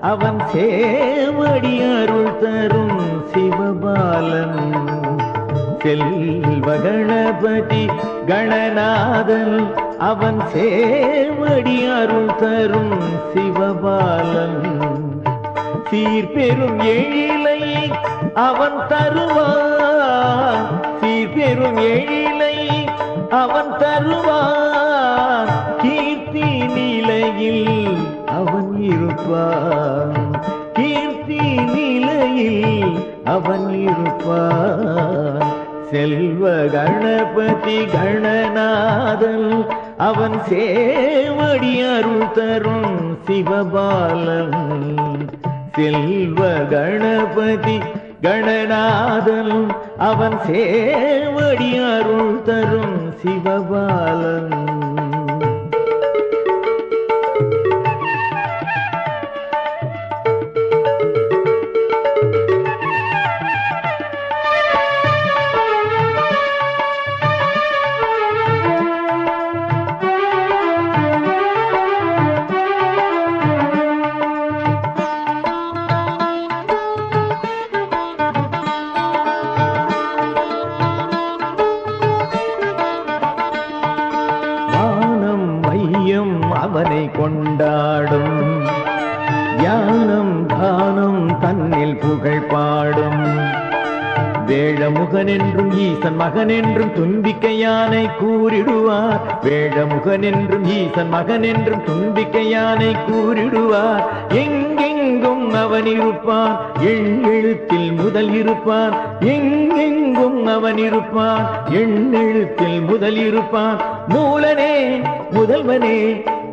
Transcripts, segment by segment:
அவன் சேவடி அருள் தரும் சிவபாலன். செல்வ கணபதி கணநாதன் அவன் சேவடி அருள் தரும் சிவபாலன். சீர்பெரும் எழிலை அவன் தருவான் சீர்பெரும் எழிலை அவன் தருவான் கீர்த்தி நிலையில் இருப்பான். கீர்த்தி நிலையில் அவன் இருப்பான். செல்வ கணபதி கணநாதன் அவன் சேவடி அருள் தரும் சிவபாலன். செல்வ கணபதி கணநாதன் அவன் சேவடி அருள் தரும் சிவபாலன். அவனை கொண்டாடும். ஞானம் தானம் தன்னில் புகழ் பாடும். வேழமுகன் என்றும் ஈசன் மகன் என்றும் துன்பிக்கையானை கூறிடுவார். வேழமுகன் என்றும் ஈசன் மகன் என்றும் துன்பிக்கையானை கூறிடுவார். எங்கெங்கும் அவன் இருப்பான் எண்ணெழுத்தில் முதல் இருப்பான். எங்கெங்கும் அவன் இருப்பான் எண்ணெழுத்தில் முதல் இருப்பான். மூலனே முதல்வனே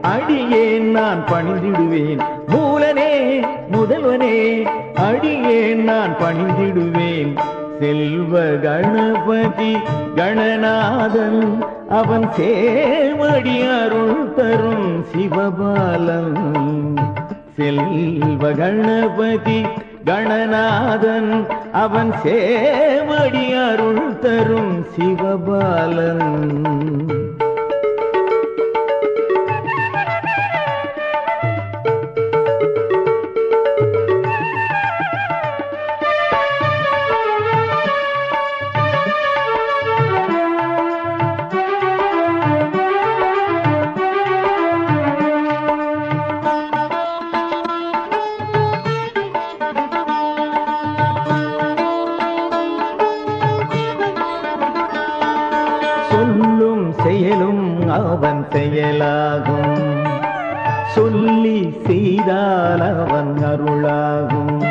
அடியேன் நான் பணிந்திடுவேன். மூலனே முதல்வனே அடியேன் நான் பணிந்திடுவேன். செல்வ கணபதி கணநாதன் அவன் சேவடி அருள் தரும் சிவபாலன். செல்வ கணபதி கணநாதன் அவன் சேவடி அருள் தரும் சிவபாலன். செயலும் அவன் செயலாகும். சொல்லி செய்தால் அவன் அருளாகும்.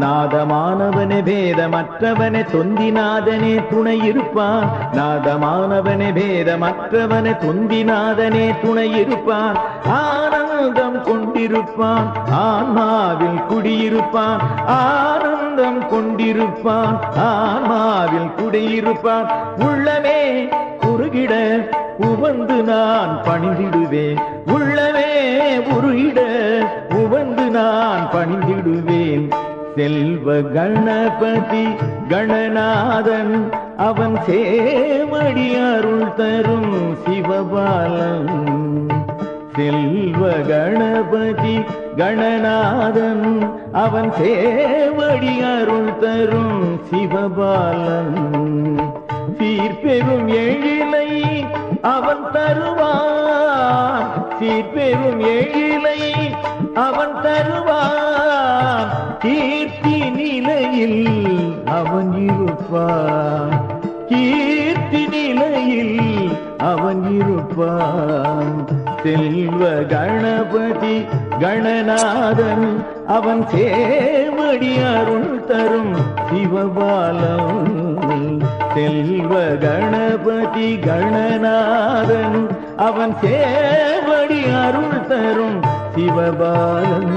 நாதமானவனே பேதமற்றவனே தொந்திநாதனே துணை இருப்பான். நாதமானவனே பேதமற்றவனே தொந்திநாதனே துணை இருப்பான். ஆனந்தம் கொண்டிருப்பான் ஆன்மாவில் குடியிருப்பான். ஆனந்தம் கொண்டிருப்பான் ஆன்மாவில் குடியிருப்பான். உள்ளமே உருகிட உவந்து நான் பணிந்திடுவேன். உள்ளவே உருகிட உவந்து நான் பணிந்திடுவேன். செல்வ கணபதி கணநாதன் அவன் சேவடி அருள் தரும் சிவபாலன். செல்வ கணபதி கணநாதன் அவன் சேவடி அருள் தரும் சிவபாலன். சீர்பெரும் எழிலை அவன் தருவான். சீர்பெரும் எழிலை அவன் தருவான். கீர்த்தி நிலையில் அவன் இருப்பான். கீர்த்தி நிலையில் அவன் இருப்பான். செல்வ கணபதி கணநாதன் அவன் சேவ அடி அருள் தரும் சிவபாலம் செல்வ கணபதி கணநாதன் அவன் சேவடி அருள் தரும் சிவபாலன்